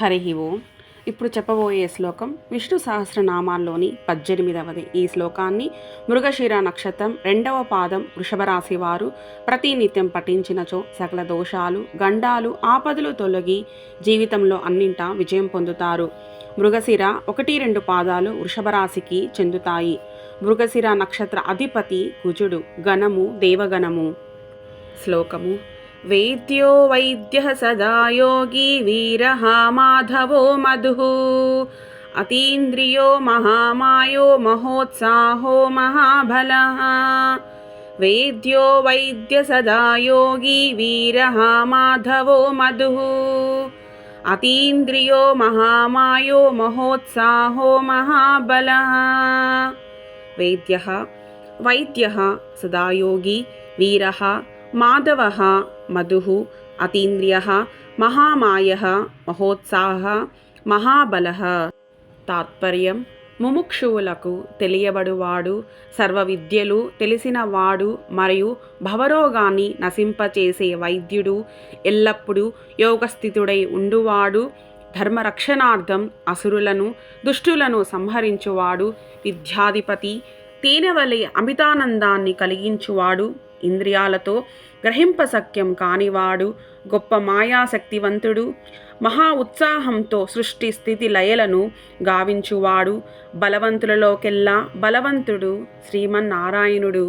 హరి ఓం. ఇప్పుడు చెప్పబోయే శ్లోకం విష్ణు సహస్రనామాల్లోని పద్దెనిమిదవది. ఈ శ్లోకాన్ని మృగశిర నక్షత్రం రెండవ పాదం వృషభరాశి వారు ప్రతినిత్యం పఠించినచో సకల దోషాలు గండాలు ఆపదలు తొలగి జీవితంలో అన్నింటా విజయం పొందుతారు. మృగశిర ఒకటి రెండు పాదాలు వృషభరాశికి చెందుతాయి. మృగశిర నక్షత్ర అధిపతి కుజుడు గణము దేవగణము. శ్లోకము वेद्यो वैद्यः सदा योगी वीरः माधवो मधुः। अतीन्द्रियो महामायो महोत्साहो महाबलः। वेद्यो वैद्यः सदा योगी वीरः माधवो मधुः। अतीन्द्रियो महामायो महोत्साहो महाबलः। वेद्यः वैद्यः सदा योगी वीरः మాధవ మధు అతీంద్రియ మహామాయ మహోత్సాహ మహాబల తాత్పర్యం ముముక్షువులకు తెలియబడువాడు సర్వ విద్యలు తెలిసినవాడు మరియు భవరోగాన్ని నశింపచేసే వైద్యుడు ఎల్లప్పుడూ యోగస్థితుడై ఉండువాడు ధర్మరక్షణార్థం అసురులను దుష్టులను సంహరించువాడు విద్యాధిపతి తేనెవలె అమితానందాన్ని కలిగించువాడు. ఇంద్రియాలతో గ్రహింపశక్యం కానివాడు గొప్ప మాయాశక్తివంతుడు మహా ఉత్సాహంతో సృష్టి స్థితి లయలను గావించువాడు బలవంతులలోకెల్లా బలవంతుడు శ్రీమన్నారాయణుడు.